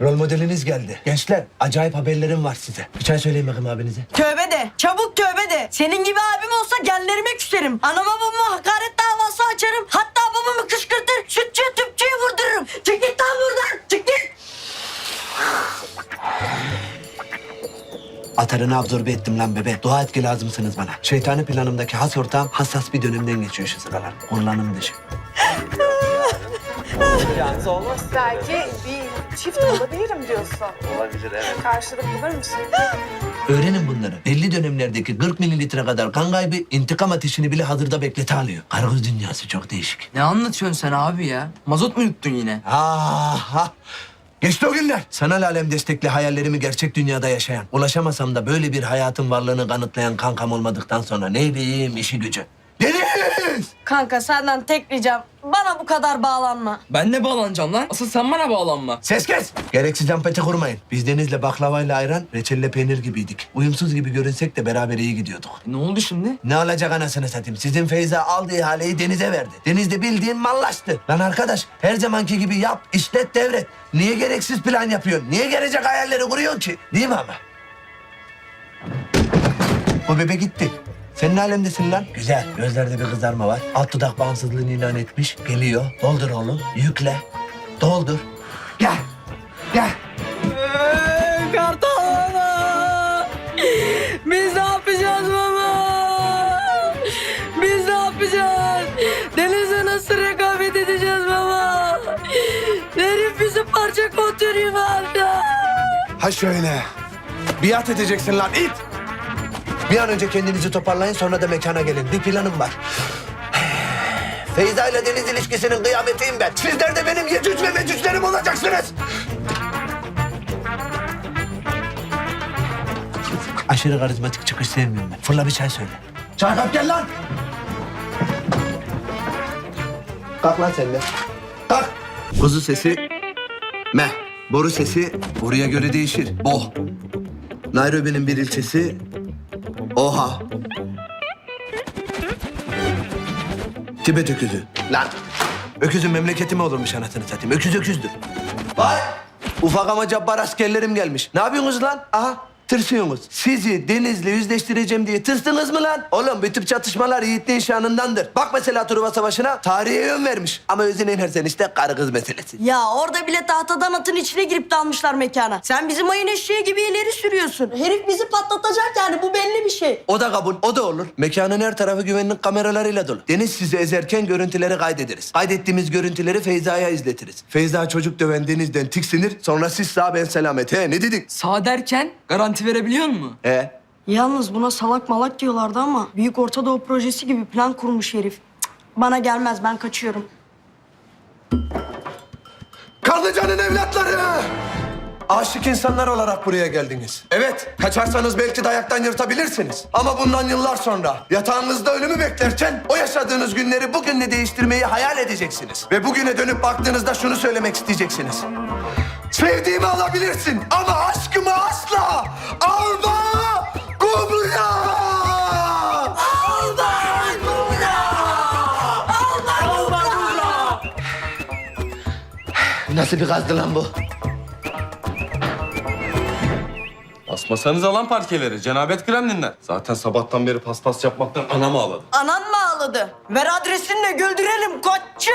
Rol modeliniz geldi. Gençler acayip haberlerim var size. Bir çay söyleyin bakayım abinize. Tövbe de. Çabuk tövbe de. Senin gibi abim olsa genlerime küserim. Ana babamı hakaret davası açarım. Hatta babamı kışkırtır. Sütçü tüpçüyü vurdururum. Çık git lan buradan. Çık git. Atarını absorbe ettim lan bebe. Dua et ki lazımsınız bana. Şeytani planımdaki has ortağım hassas bir dönemden geçiyor şu sıralar. Kullanım dışı. Belki bir çift olabilirim diyorsun. Olabilir evet. Karşılık bulur musun? Öğrenin bunları. Belli dönemlerdeki 40 mililitre kadar kan kaybı intikam ateşini bile hazırda beklete alıyor. Karagöz dünyası çok değişik. Ne anlatıyorsun sen abi ya? Mazot mu yuttun yine? Aha! Geçti o günler. Sanal alem destekli hayallerimi gerçek dünyada yaşayan, ulaşamasam da böyle bir hayatın varlığını kanıtlayan kankam olmadıktan sonra ne bileyim işi gücü. Deniz! Kanka senden tek ricam. Bana bu kadar bağlanma. Ben de bağlanacağım lan. Asıl sen bana bağlanma. Ses kes! Gereksiz empati kurmayın. Biz Deniz'le baklavayla ayran, reçelle peynir gibiydik. Uyumsuz gibi görünsek de beraber iyi gidiyorduk. E, ne oldu şimdi? Ne olacak anasını satayım? Sizin Feyza aldığı ihaleyi Deniz'e verdi. Deniz de bildiğin mallaştı. Lan arkadaş her zamanki gibi yap, işlet, devret. Niye gereksiz plan yapıyorsun? Niye gelecek hayalleri kuruyorsun ki? Değil mi ama? O bebe gitti. Sen ne alemdesin lan? Güzel. Gözlerde bir kızarma var. Alt dudak bağımsızlığını ilan etmiş. Geliyor. Doldur oğlum. Yükle. Doldur. Gel. Gel. Kartal baba! Biz ne yapacağız baba? Biz ne yapacağız? Deniz'e nasıl rekabet edeceğiz baba? Herif bizi parça kontürü vardı. Ha şöyle. Biat edeceksin lan it. Bir an önce kendinizi toparlayın sonra da mekana gelin. Bir planım var. Feyza ile Deniz ilişkisinin kıyametiyim ben. Sizler de benim yecüc ve mecüclerim olacaksınız. Aşırı karizmatik çıkış sevmiyorum ben. Fırla bir çay söyle. Çay kap gel lan. Kalk lan sen de. Kalk. Kuzu sesi meh. Boru sesi boruya göre değişir. Boh. Nairobi'nin bir ilçesi oha. Tibet öküzü. Lan. Öküzün memleketi mi olurmuş anasını satayım? Öküz öküzdür. Vay. Ufak ama cabbar askerlerim gelmiş. Ne yapıyorsunuz lan? Aha. Tırsıyorsunuz. Sizi denizle yüzleştireceğim diye tırstınız mı lan? Oğlum bu tip çatışmalar yiğitliğin şanındandır. Bak mesela Truva Savaşı'na tarihe yön vermiş. Ama özüne inersen işte karı kız meselesi. Ya orada bile tahtadan atın içine girip dalmışlar mekana. Sen bizim ayın eşeği gibi ileri sürüyorsun. Herif bizi patlatacak yani şey. O da kabul, o da olur. Mekanın her tarafı güvenlik kameralarıyla dolu. Deniz sizi ezerken görüntüleri kaydederiz. Kaydettiğimiz görüntüleri Feyza'ya izletiriz. Feyza çocuk döven Deniz'den tiksinir. Sonra siz sağ ben selamet. He ne dedik? Sağ derken garanti verebiliyor musun? He. Yalnız buna salak malak diyorlardı ama Büyük Orta Doğu projesi gibi plan kurmuş herif. Cık, bana gelmez ben kaçıyorum. Kanlıca'nın evlatları! Aşık insanlar olarak buraya geldiniz. Evet, kaçarsanız belki dayaktan yırtabilirsiniz. Ama bundan yıllar sonra yatağınızda ölümü beklerken o yaşadığınız günleri bugünle değiştirmeyi hayal edeceksiniz. Ve bugüne dönüp baktığınızda şunu söylemek isteyeceksiniz. Sevdiğimi alabilirsin ama aşkımı asla alma kumruya! Alma kumruya! Alma kumruya! Nasıl bir gazdı lan bu? Basmasanız alan parkeleri, cenabet gremlinler. Zaten sabahtan beri paspas yapmaktan anam ağladı. Anan mı ağladı? Ver adresini de güldürelim koçum.